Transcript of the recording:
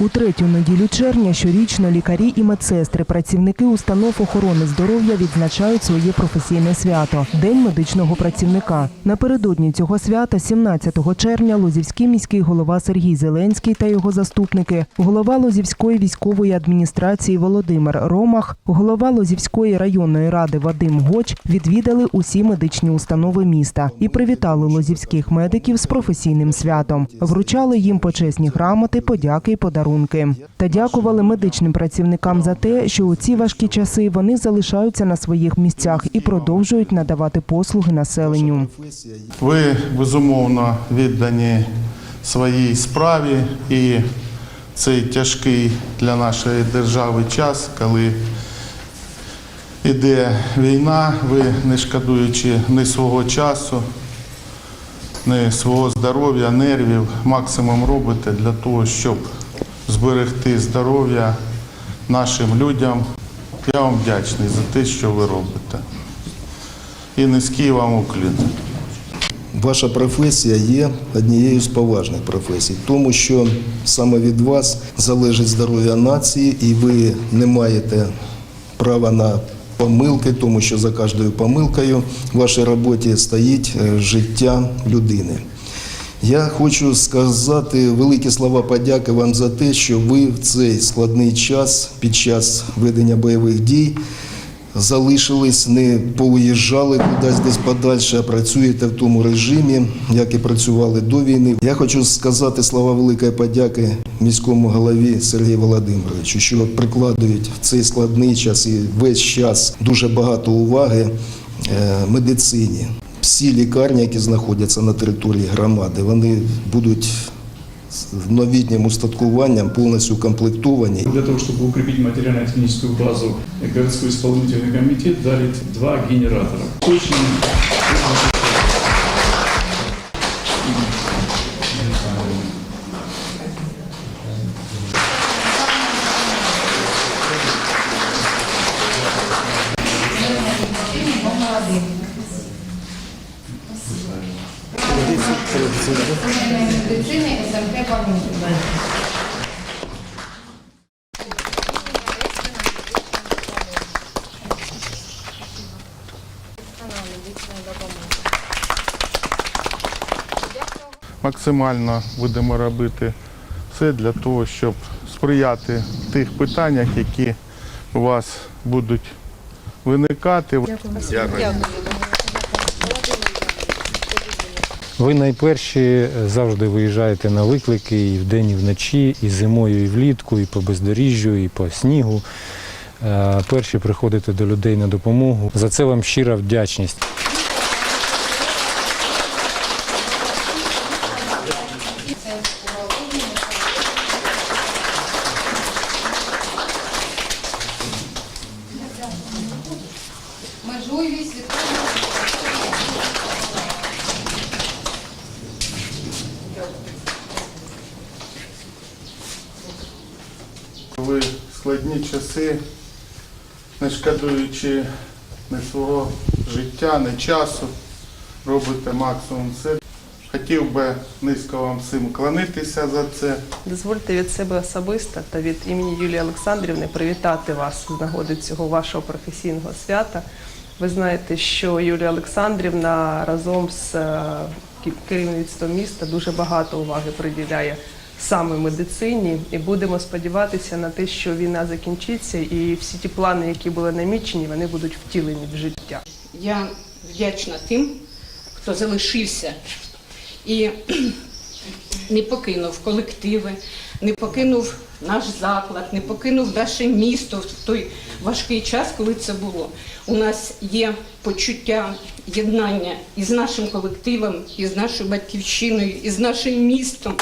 У третю неділю червня щорічно лікарі і медсестри, працівники установ охорони здоров'я відзначають своє професійне свято День медичного працівника. Напередодні цього свята, 17 червня, Лозівський міський голова Сергій Зеленський та його заступники, голова Лозівської військової адміністрації Володимир Ромах, голова Лозівської районної ради Вадим Гоч відвідали усі медичні установи міста і привітали лозівських медиків з професійним святом. Вручали їм почесні грамоти, подяки і подарунки. Та дякували медичним працівникам за те, що у ці важкі часи вони залишаються на своїх місцях і продовжують надавати послуги населенню. Ви безумовно віддані своїй справі і цей тяжкий для нашої держави час, коли йде війна, ви не шкодуючи ні свого часу, ні свого здоров'я, нервів, максимум робите для того, щоб зберегти здоров'я нашим людям. Я вам вдячний за те, що ви робите. І низький вам уклін. Ваша професія є однією з поважних професій, тому що саме від вас залежить здоров'я нації, і ви не маєте права на помилки, тому що за кожною помилкою в вашій роботі стоїть е, життя людини. Я хочу сказати великі слова подяки вам за те, що ви в цей складний час під час ведення бойових дій залишились, не поуїжджали кудись десь подальше, а працюєте в тому режимі, як і працювали до війни. Я хочу сказати слова великої подяки міському голові Сергію Володимировичу, що прикладають в цей складний час і весь час дуже багато уваги е, медицині. Всі лікарні, які знаходяться на території громади, вони будуть новітнім устаткуванням повністю укомплектовані. Для того, чтобы укрепить материально-техническую базу, городской исполнительный комитет дарит два генератора. Очень максимально будемо робити все для того, щоб сприяти тих питаннях, які у вас будуть виникати. Ви найперші завжди виїжджаєте на виклики і вдень, і вночі, і зимою, і влітку, і по бездоріжжю, і по снігу. Е, Перші приходите до людей на допомогу. За це вам щира вдячність. Ви складні часи, не шкодуючи ні свого життя, ні часу, робите максимум все. Хотів би низько вам всім клонитися за це. Дозвольте від себе особисто та від імені Юлії Олександрівни привітати вас з нагоди цього вашого професійного свята. Ви знаєте, що Юлія Олександрівна разом з е, керівництвом міста дуже багато уваги приділяє саме медицині, і будемо сподіватися на те, що війна закінчиться, і всі ті плани, які були намічені, вони будуть втілені в життя. Я вдячна тим, хто залишився і не покинув колективи, не покинув наш заклад, не покинув наше місто в той важкий час, коли це було. У нас є почуття єднання із нашим колективом, із нашою батьківщиною, із нашим містом.